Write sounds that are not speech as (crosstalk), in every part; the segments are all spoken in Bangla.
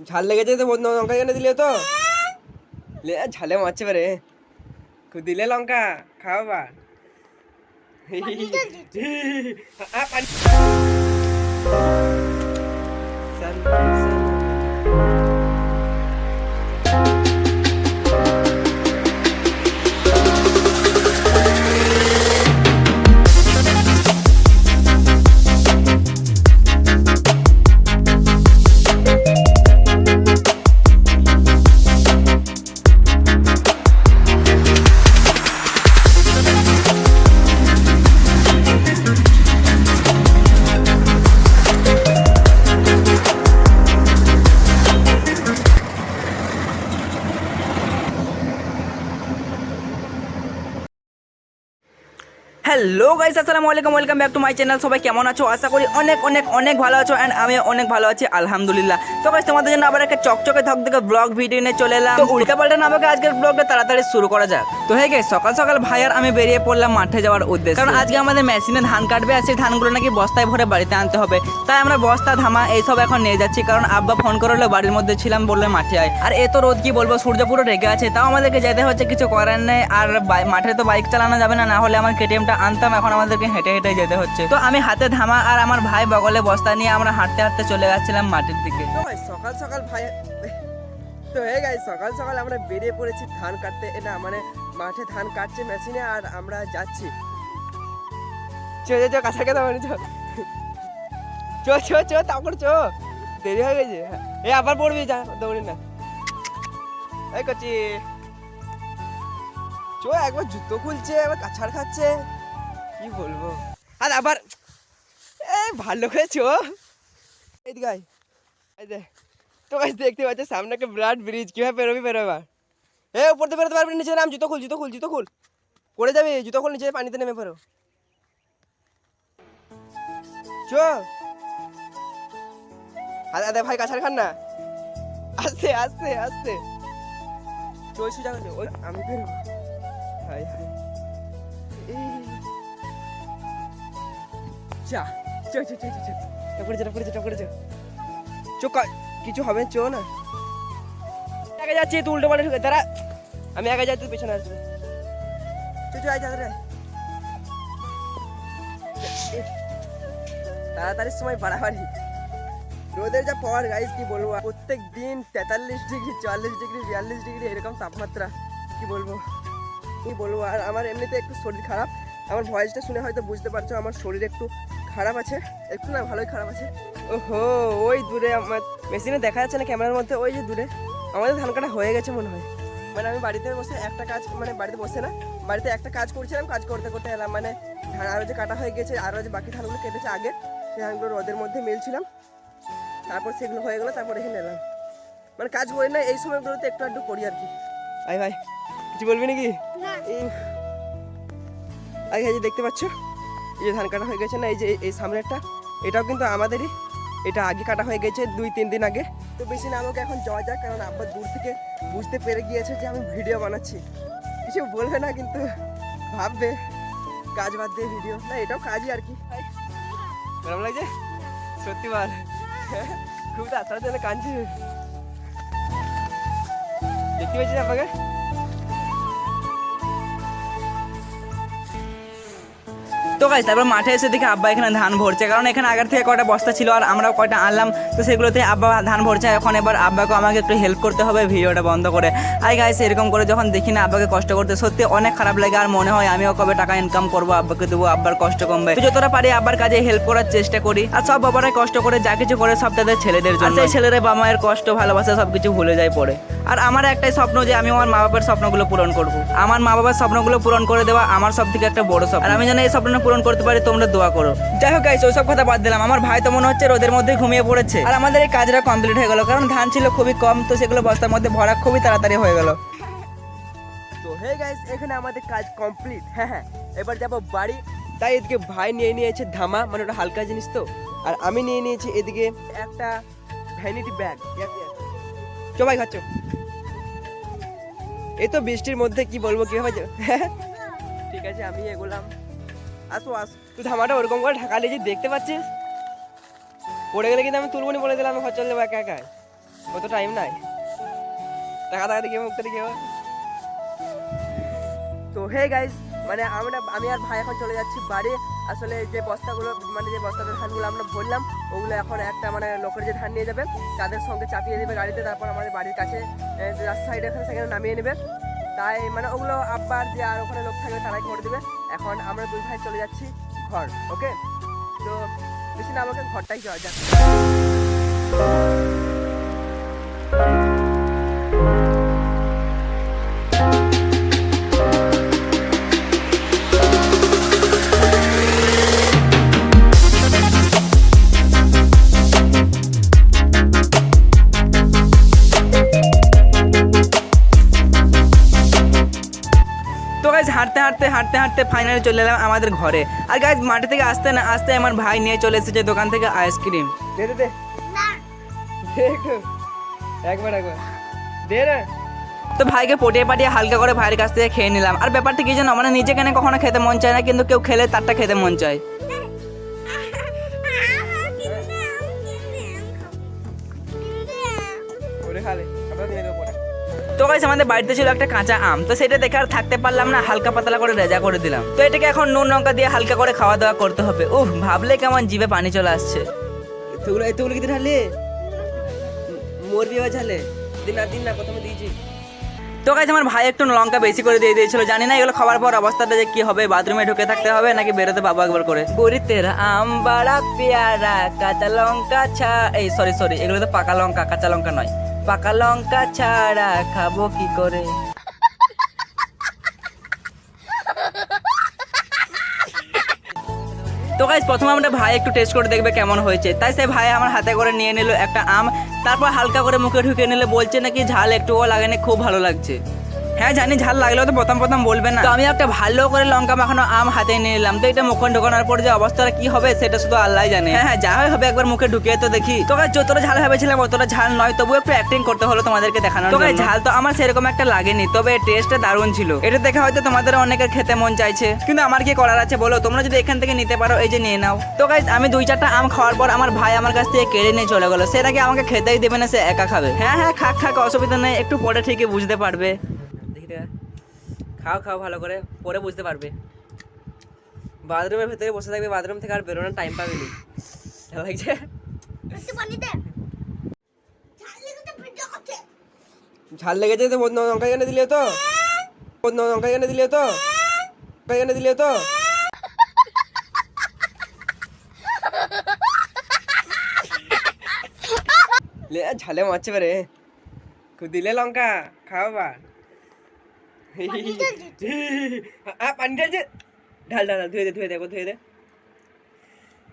ঝাল লেগেছে তো বন্ধু লঙ্কা এনে দিলে তো? লে ঝালে মারছে পারে দিলে লঙ্কা খাও বা। পানি। (laughs) হ্যালো গাইস, আসসালামু আলাইকুম, welcome back to my channel. সবাই কেমন আছো? আশা করি অনেক অনেক অনেক ভালো আছো অ্যান্ড আমি অনেক ভালো আছি, আলহামদুলিল্লাহ। তো গাইস তোমাদের জন্য আবার একটা চকচকে ধকধকে ব্লগ ভিডিও নিয়ে চলে এলাম। তো উল্টা পাল্টা না আমাকে আজকের ব্লগটা তাড়াতাড়ি শুরু করা যাক। তো হে গাইস সকাল সকাল ভাই আর আমি বেরিয়ে পড়লাম মাঠে যাওয়ার উদ্দেশ্যে। কারণ আজকে আমাদের মেশিনে ধান কাটবে আর সেই ধানগুলো নাকি বস্তায় ভরে বাড়িতে আনতে হবে। তাই আমরা বস্তা, ধামা এইসব এখন নিয়ে যাচ্ছি। কারণ আব্বা ফোন করল, বাড়ির মধ্যে ছিলাম বললে মাঠে আয়। আর এ তো রোদ, কি বলব, সূর্য পুরো ঢেকে আছে। তাও আমাদেরকে যেতে হচ্ছে, কিছু করার নেই। আর মাঠে তো বাইক চালানো যাবে না না হলে আমার কেটিএমটা আনতাম, এখন আমাদেরকে হেঁটে হেঁটে যেতে হচ্ছে। তো আমি হাতে ধামা আর আমার ভাই বগলে বস্তা নিয়ে আমরা হাঁটতে হাঁটতে চলে যাচ্ছিলাম মাঠের দিকে। সকাল সকাল ভাই, তো হে গাই সকাল সকাল আমরা বেরিয়ে পড়েছি ধান কাটতে। এটা মানে মাঠে ধান কাটছে মেশিনে আর আমরা যাচ্ছি। চো চো কাছা কথা মানে চো। চো চো চো, তারপর চো। দেরি হয়ে গেছে। এ, আবার পড়বি, যা দৌড়ি না। এই কচি চো, একবার জুতো খুলছে আবার কাছাড় খাচ্ছে। কি বলব? আর আবার এই ভালো করে চো এদিকে এই দে তো গাছ দেখতে পাচ্ছ সামনে একটা বিরাট ব্রিজ, কীভাবে পেরোবি পেরো এবার এ, উপর দিয়ে বেরোতে পারবি নিচে নাম, জুতো খুল জুতো খুল জুতো খুল। পড়ে যাবি, জুতো খুল, নিচে পানিতে নেমে পড়ো। চ। আরে আরে ভাই, কাছাড় খান না। আস্তে আস্তে আস্তে। চল, সুজা ওই, আমি বেরোবো। হাই হাই এই। যা চ চ চ চ চ টপরে যা টপরে যা টপরে যা। চো কিছু হবে চো না। আগে যাচ্ছি তুই উল্টো পাল্টে ঢুকে তারা আমি আগে যাই তুই পেছনে আসবি। চো চো আয় তাড়াতাড়ি। আয়। তাড়াতাড়ির সময় বাড়াবাড়ি। রোদের যা পাওয়ার গাইস কি বলব? প্রত্যেক দিন তেতাল্লিশ ডিগ্রি চুয়াল্লিশ ডিগ্রি বিয়াল্লিশ ডিগ্রি এরকম তাপমাত্রা। কি বলব? কি বলব? আর আমার এমনিতে একটু শরীর খারাপ। আমার ভয়েসটা শুনে হয়তো বুঝতে পারছ আমার শরীর একটু খারাপ আছে? একটু না ভালোই খারাপ আছে। ওহো ওই দূরে আমার মেশিনে দেখা যাচ্ছে না ক্যামেরার মধ্যে ওই যে দূরে। আমাদের ধান কাটা হয়ে গেছে মনে হয়। মানে আমি বাড়িতে বসে একটা কাজ মানে বাড়িতে বসে না বাড়িতে একটা কাজ করছিলাম কাজ করতে করতে এলাম মানে ধান আরও যে কাটা হয়ে গেছে আরও যে বাকি ধানগুলো কেটেছে আগে সেই ধানগুলো রোদের মধ্যে মেলছিলাম। তারপর সেগুলো হয়ে গেলো তারপর এখানে এলাম। মানে কাজ করি না এই সময়গুলোতে একটু একটু করি আর কি। আই ভাই কিছু বলবি নাকি? এই আগে দেখতে পাচ্ছ? এই যে ধান কাটা হয়ে গেছে না, এই যে এই- সামনেরটা, এটাও কিন্তু আমাদেরই। এটা আগে কাটা হয়ে গেছে দুই, তিন দিন আগে। তো বেশি না আমাকে এখন যাওয়া যাক, কারণ আব্বা দূর থেকে বুঝতে পেরে গিয়েছে যে আমি ভিডিও বানাচ্ছি। কিছু বলবে না, কিন্তু ভাববে, কাজ বাদ দিয়ে ভিডিও। না, এটাও কাজই আর কি। গরম লাগছে? সত্যি বল। খুব তাড়াতাড়ি জন্য কাঁদছি। দেখতে পেয়েছিস আপনাকে তো গাইস তারপর মাঠে এসে দেখি আব্বা এখানে ধান ভরছে। কারণ এখানে আগের থেকে কয়টা বস্তা ছিল আর আমরাও কয়টা আনলাম। তো সেগুলোতে আব্বা ধান ভরছে এখন এবার আব্বাকে আমাকে একটু হেল্প করতে হবে ভিডিওটা বন্ধ করে। আই গাইস এরকম করে যখন দেখি না আব্বাকে কষ্ট করতে সত্যি অনেক খারাপ লাগে আর মনে হয় আমিও কবে টাকা ইনকাম করব আব্বাকে দেবো আব্বার কষ্ট কমবে। যতটা পারি আব্বার কাজে হেল্প করার চেষ্টা করি। আর সব বাবারাই কষ্ট করে যা কিছু করে সব তাদের ছেলেদের জন্য। সেই ছেলেরা বাবা মায়ের কষ্ট ভালোবাসা সব কিছু ভুলে যায় পড়ে। আর আমার একটাই স্বপ্ন যে আমি আমার মা বাবার স্বপ্নগুলো পূরণ করব। আমার মা বাবার স্বপ্নগুলো পূরণ করে দেওয়া আমার সব থেকে একটা বড় স্বপ্ন। আর আমি জানি এই স্বপ্নটা পূরণ করতে পারি, তোমরা দোয়া করো। যাই হোক গাইস ওইসব কথা বাদ দিলাম। আমার ভাই তো মনে হচ্ছে রোদের মধ্যে ঘুমিয়ে পড়েছে। আর আমাদের এই কাজটা কমপ্লিট হয়ে গেল, কারণ ধান ছিল খুবই কম, তো সেগুলো বস্তার মধ্যে ভরা খুবই তাড়াতাড়ি হয়ে গেল। তো হে গাইস এখানে আমাদের কাজ কমপ্লিট হ্যাঁ হ্যাঁ এবার যাব বাড়ি। তাই এদিকে ভাই নিয়ে নিয়েছে ধামা মানে ওটা হালকা জিনিস তো। আর আমি নিয়ে নিয়েছি এদিকে একটা ভ্যানিটি ব্যাগ চো ভাই, খাচ্ছ? এই তো বৃষ্টির মধ্যে কি বলব, কীভাবে (laughs) ঠিক আছে, আমি এগোলাম। আসো, আস। তুই ধামাটা ওরকম করে ঢাকা লিয়ে দেখতে পাচ্ছিস? পড়ে গেলে কিন্তু আমি তুলবনি বলে দিলাম, আমি ঘর চলে যাব একা একা কত টাইম নাই। টাকা টাকা দেখে, মুখটা দেখে তো হে গাইস মানে আমরা, আমি আর ভাই এখন চলে যাচ্ছি বাড়ি। আসলে যে বস্তাগুলো মানে যে বস্তাতে ধানগুলো আমরা ভরলাম, ওগুলো এখন একটা মানে লোকের যে ধান নিয়ে যাবে, তাদের সঙ্গে চাপিয়ে দেবে গাড়িতে, তারপর আমাদের বাড়ির কাছে যে রাস্তা সাইডে এখানে সেখানে নামিয়ে নেবে। তাই মানে ওগুলো আব্বার যে আর ওখানে লোক থাকবে তারাই করে দেবে। এখন আমরা দুই ভাই চলে যাচ্ছি ঘর, ওকে? তো বেশি না, আমাকে ঘরটাই যাওয়া যাক। তো হাঁটতে ফাইনালি চলে এলাম আমাদের ঘরে। আর গাইজ মাঠে থেকে আসতে না আসতে আমার ভাই নিয়ে চলে এসেছে দোকান থেকে আইসক্রিম দে দে দে। দে একবার একবার। দে না তো ভাইকে পটিয়ে পাটিয়ে হালকা করে ভাইয়ের কাছ থেকে খেয়ে নিলাম। আর ব্যাপারটা কি জানো মানে নিজে কেন কখনো খেতে মন চায় না কিন্তু কেউ খেলে তারটা খেতে মন চায়। খালে তো গাইস আমাদের বাড়িতে ছিল একটা কাঁচা আম তো সেটা দেখে আর থাকতে পারলাম না হালকা পাতলা করে রেজা করে দিলাম। তো এটাকে এখন নুন লঙ্কা দিয়ে হালকা করে খাওয়া দাওয়া করতে হবে। উহ ভাবলে কেমন জিভে পানি চলে আসছে। এতগুলো এতগুলো কি ঢালে মরবি বা ঝালে? দিন না দিন না প্রথমে দিয়েছি। তো গাইস আমার ভাই একটু লঙ্কা বেশি করে দিয়ে দিয়েছিল জানি না এগুলো খাওয়ার পর অবস্থাটা যে কি হবে বাথরুমে ঢুকে থাকতে হবে নাকি বেরোতে বাবা একবার করে? তেরা আম বাড়া পেয়ারা কাঁচা লঙ্কা ছা এই সরি সরি এগুলো তো পাকা লঙ্কা কাঁচা লঙ্কা নয়। পাকা লঙ্কা ছাড়া খাব কি করে? তো গাইস প্রথমে আমরা ভাই একটু টেস্ট করে দেখবে কেমন হয়েছে। তাই সে ভাই আমার হাতে করে নিয়ে নিল একটা আম, তারপর হালকা করে মুখে ঢুকে নিলে বলছে নাকি ঝাল একটুও লাগেনি খুব ভালো লাগছে। হ্যাঁ জানি ঝাল লাগলেও তো প্রথম প্রথম বলবে না। তো আমি একটা ভালো করে লঙ্কা মাখানো আম হাতে নিয়ে নিলাম। তো এটা মুখে ঢোকানোর পর যে অবস্থাটা কি হবে সেটা শুধু আল্লাহ জানে। হ্যাঁ হ্যাঁ যা হবে একবার মুখে ঢুকিয়ে তো দেখি। তো guys, যতটা ঝাল ভেবেছিলাম অতটা ঝাল নয় তবু একটু অ্যাক্টিং করতে হলো তোমাদেরকে দেখানো তো guys, ঝাল তো আমার সেরকম একটা লাগেনি তবে টেস্টটা দারুণ ছিল। এটা দেখে হয়তো তোমাদের অনেকের খেতে মন চাইছে। কিন্তু আমার কি করার আছে বলো? তোমরা যদি এখান থেকে নিতে পারো এই যে নিয়ে নাও। তো গাইজ আমি দুই চারটা আম খাওয়ার পর আমার ভাই আমার কাছ থেকে কেড়ে নিয়ে চলে গেলো। সেটাকে আমাকে খেতেই দেবে না সে একা খাবে। হ্যাঁ হ্যাঁ খাক খাক অসুবিধা নেই একটু পরে ঠিকই বুঝতে পারবে। খাও খাও ভালো করে পরে বুঝতে পারবে। বাথরুমের ভেতরে বসে থাকবে বাথরুম থেকে আর বেরোনোর টাইম পাবে নি। লাগছে? ঝাল লেগেছে তো বন্ধ লঙ্কা এনে দিলে তো। বন্ধ লঙ্কা এনে দিলে তো। লঙ্কা এনে দিলে তো। লে ঝালে মারছে পারে খুব দিলে লঙ্কা খাও বা (laughs) পানি ঢালছে ঢাল ঢাল ধুয়ে দে ধুয়ে দে ধুয়ে দে।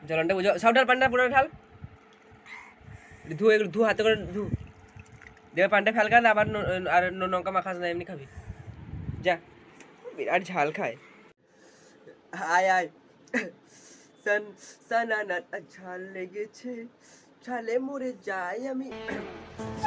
জলনটা বুঝো। সব ঢাল, পানটা পুরো ঢাল। ধু এগুলো ধু, হাতে করে ধু। দেবে পানটা ফেল কান আবার আর ন- লঙ্কা মাখাস না, এমনি খাবি। যা। বিরাট ঝাল খায়। আয় আয় সান, সানানা, ঝাল লেগেছে।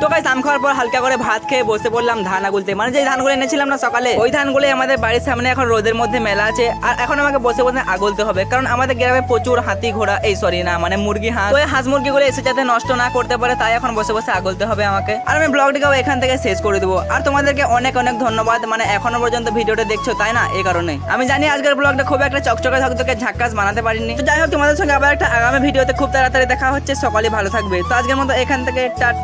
তো গাইস, আম খাওয়ার পর হালকা করে ভাত খেয়ে বসে পড়লাম ধান আগুলতে মানে যে ধানগুলো এনেছিলাম না সকালে, ওই ধানগুলো আমাদের বাড়ির সামনে এখন রোদের মধ্যে মেলা আছে। আর এখন আমাকে বসে বসে আগুলতে হবে, কারণ আমাদের গ্রামে প্রচুর হাতি ঘোড়া, এই সরি না মানে মুরগি, হাঁস। এই হাঁস মুরগিগুলো এসে যাতে নষ্ট না করতে পারে, তাই এখন বসে বসে আগুলতে হবে আমাকে। আর আমি ব্লগটিকেও এখান থেকে শেষ করে দেবো। আর তোমাদেরকে অনেক অনেক ধন্যবাদ মানে এখনও পর্যন্ত ভিডিওটা দেখছ, তাই না? এই কারণে আমি জানি আজকের ব্লগটা খুব একটা চকচকে ধকধকে ঝাক্কাস বানাতে পারিনি। যাই হোক, তোমাদের সঙ্গে আবার একটা আগামী ভিডিওতে খুব তাড়াতাড়ি দেখা হচ্ছে। সকালে ভালো থাকবে। তো আজকের মতো এখান থেকে টাট